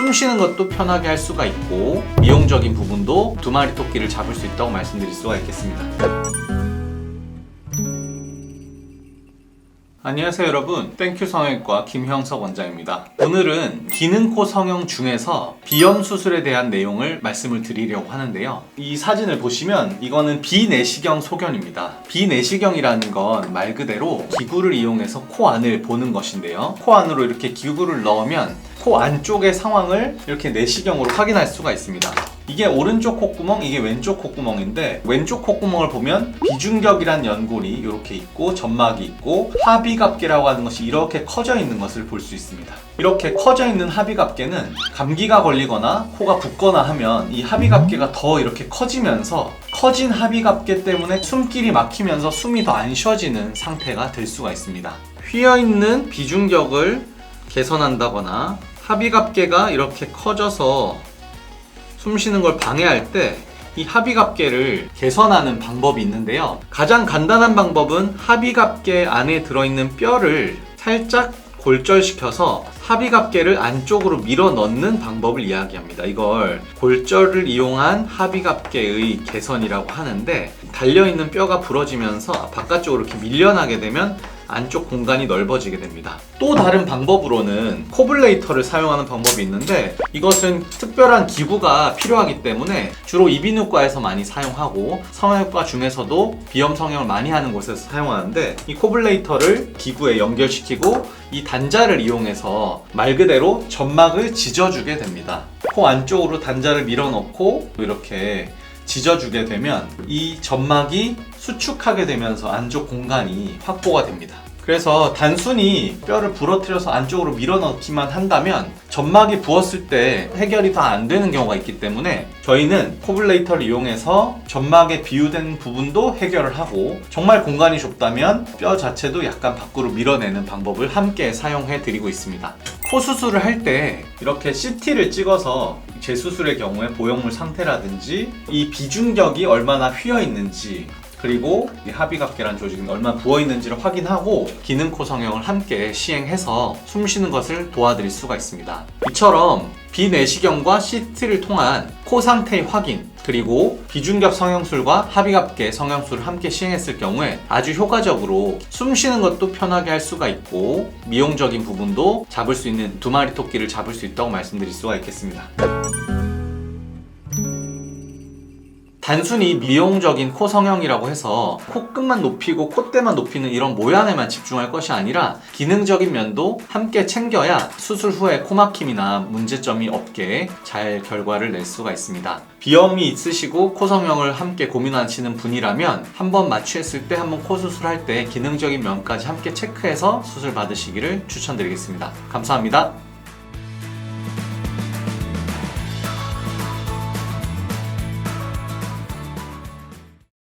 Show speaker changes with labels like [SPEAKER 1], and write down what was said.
[SPEAKER 1] 숨 쉬는 것도 편하게 할 수가 있고 미용적인 부분도 두 마리 토끼를 잡을 수 있다고 말씀드릴 수가 있겠습니다. 안녕하세요 여러분. 땡큐 성형외과 김형석 원장입니다. 오늘은 기능코 성형 중에서 비염 수술에 대한 내용을 말씀을 드리려고 하는데요. 이 사진을 보시면 이거는 비내시경 소견입니다. 비내시경이라는 건 말 그대로 기구를 이용해서 코 안을 보는 것인데요. 코 안으로 이렇게 기구를 넣으면 코 안쪽의 상황을 이렇게 내시경으로 확인할 수가 있습니다 이게 오른쪽 콧구멍, 이게 왼쪽 콧구멍인데 왼쪽 콧구멍을 보면 비중격이란 연골이 이렇게 있고 점막이 있고 하비갑계라고 하는 것이 이렇게 커져 있는 것을 볼 수 있습니다. 이렇게 커져 있는 하비갑계는 감기가 걸리거나 코가 붓거나 하면 이 하비갑계가 더 이렇게 커지면서 커진 하비갑계 때문에 숨길이 막히면서 숨이 더 안 쉬어지는 상태가 될 수가 있습니다. 휘어 있는 비중격을 개선한다거나 하비갑계가 이렇게 커져서 숨 쉬는 걸 방해할 때이 하비갑계를 개선하는 방법이 있는데요. 가장 간단한 방법은 하비갑계 안에 들어있는 뼈를 살짝 골절시켜서 하비갑계를 안쪽으로 밀어 넣는 방법을 이야기합니다. 이걸 골절을 이용한 하비갑계의 개선이라고 하는데 달려있는 뼈가 부러지면서 바깥쪽으로 이렇게 밀려나게 되면 안쪽 공간이 넓어지게 됩니다. 또 다른 방법으로는 코블레이터를 사용하는 방법이 있는데 이것은 특별한 기구가 필요하기 때문에 주로 이비인후과에서 많이 사용하고 성형외과 중에서도 비염 성형을 많이 하는 곳에서 사용하는데 이 코블레이터를 기구에 연결시키고 이 단자를 이용해서 말 그대로 점막을 지져주게 됩니다. 코 안쪽으로 단자를 밀어넣고 이렇게 지져주게 되면 이 점막이 수축하게 되면서 안쪽 공간이 확보가 됩니다. 그래서 단순히 뼈를 부러뜨려서 안쪽으로 밀어넣기만 한다면 점막이 부었을 때 해결이 다 안 되는 경우가 있기 때문에 저희는 코블레이터를 이용해서 점막에 비유된 부분도 해결을 하고 정말 공간이 좁다면 뼈 자체도 약간 밖으로 밀어내는 방법을 함께 사용해 드리고 있습니다. 코 수술을 할 때 이렇게 CT를 찍어서 재수술의 경우에 보형물 상태라든지 이 비중격이 얼마나 휘어 있는지 그리고 이 하비갑계란 조직이 얼마나 부어 있는지를 확인하고 기능코 성형을 함께 시행해서 숨 쉬는 것을 도와드릴 수가 있습니다. 이처럼 비내시경과 CT를 통한 코 상태의 확인 그리고 비중격 성형술과 하비갑계 성형술을 함께 시행했을 경우에 아주 효과적으로 숨 쉬는 것도 편하게 할 수가 있고 미용적인 부분도 잡을 수 있는 두 마리 토끼를 잡을 수 있다고 말씀드릴 수가 있겠습니다. 단순히 미용적인 코 성형이라고 해서 코끝만 높이고 콧대만 높이는 이런 모양에만 집중할 것이 아니라 기능적인 면도 함께 챙겨야 수술 후에 코막힘이나 문제점이 없게 잘 결과를 낼 수가 있습니다. 비염이 있으시고 코 성형을 함께 고민하시는 분이라면 한번 마취했을 때 한번 코 수술할 때 기능적인 면까지 함께 체크해서 수술 받으시기를 추천드리겠습니다. 감사합니다.